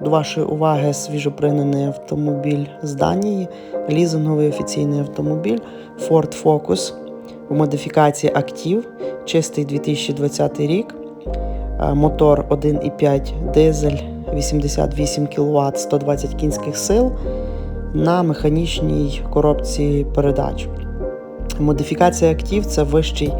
До вашої уваги свіжопринений автомобіль з Данії, лізинговий офіційний автомобіль Ford Focus у модифікації Active, чистий 2020 рік, мотор 1,5 дизель, 88 кВт, 120 кінських сил на механічній коробці передач. Модифікація Active – це вищий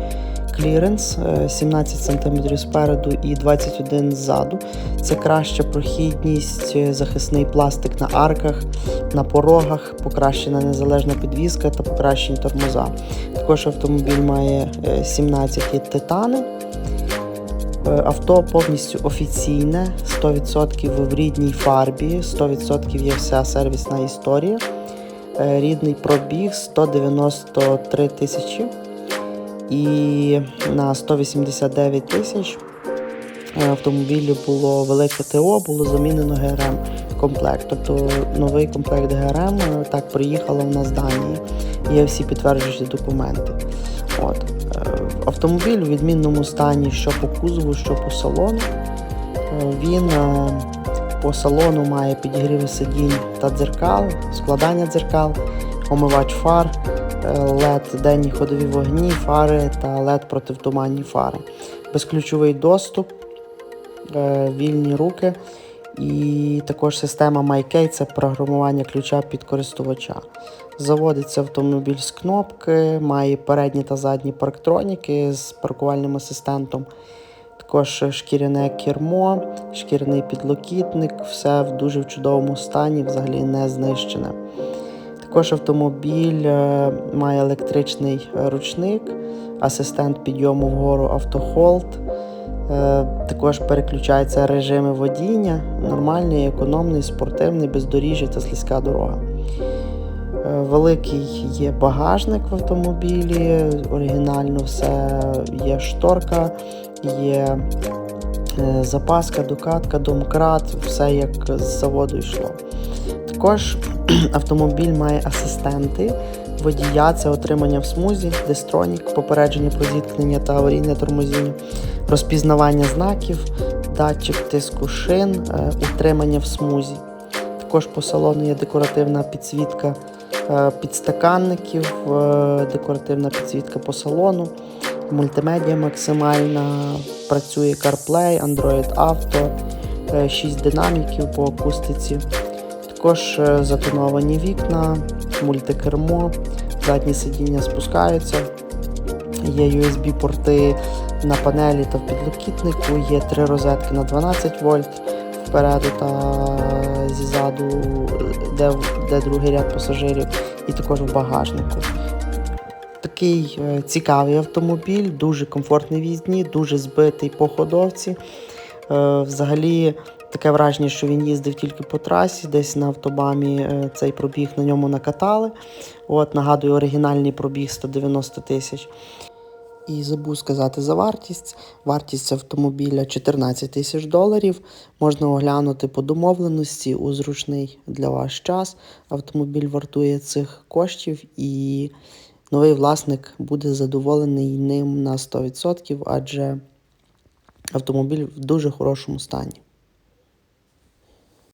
кліренс, е, 17 см спереду і 21 ззаду. Це краща прохідність, е, захисний пластик на арках, на порогах, покращена незалежна підвізка та покращені тормоза. Також автомобіль має е, 17 титани. Е, Авто повністю офіційне, 100% в рідній фарбі, 100% є вся сервісна історія. Е, Рідний пробіг 193 тисячі. І на 189 тисяч е, автомобілю було велике ТО, було замінено ГРМ комплект. Тобто новий комплект ГРМ е, так приїхало в нас з Данії. Є всі підтверджуючі документи. От. Е, Автомобіль у відмінному стані що по кузову, що по салону. Він по салону має підігріви сидінь та дзеркал, складання дзеркал, омивач фар, LED денні ходові вогні, фари та LED противтуманні фари. Безключовий доступ, е, вільні руки і також система MyKey – це програмування ключа під користувача. Заводиться автомобіль з кнопки, має передні та задні парктроніки з паркувальним асистентом. Також шкіряне кермо, шкіряний підлокітник, все в дуже чудовому стані, взагалі не знищене. Також автомобіль е, має електричний е, ручник, асистент підйому вгору автохолд. Е, Також переключаються режими водіння, нормальний, економний, спортивний, бездоріжжя та слизька дорога. Великий є багажник в автомобілі, оригінально все є шторка, є запаска, докатка, домкрат, все як з заводу йшло. Також автомобіль має асистенти водія, це отримання в смузі, дестронік, попередження про зіткнення та аварійне тормозіння, розпізнавання знаків, датчик тиску шин, е, утримання в смузі. Також по салону є декоративна підсвітка е, підстаканників, е, декоративна підсвітка по салону, мультимедіа максимальна, працює CarPlay, Android Auto, 6 динаміків по акустиці. Також е, затоновані вікна, мультикермо, задні сидіння спускаються. Є USB-порти на панелі та в підлокітнику, є три розетки на 12 вольт впереду та ззаду, де, де другий ряд пасажирів, і також в багажнику. Такий е, цікавий автомобіль, дуже комфортний в їзді, дуже збитий по ходовці. Е, Взагалі таке враження, що він їздив тільки по трасі, десь на автобамі е, цей пробіг на ньому накатали. От, нагадую, оригінальний пробіг 190 тисяч. І забув сказати за вартість. Вартість автомобіля 14 тисяч доларів. Можна оглянути по домовленості у зручний для вас час. Автомобіль вартує цих коштів і новий власник буде задоволений ним на 100%, адже автомобіль в дуже хорошому стані.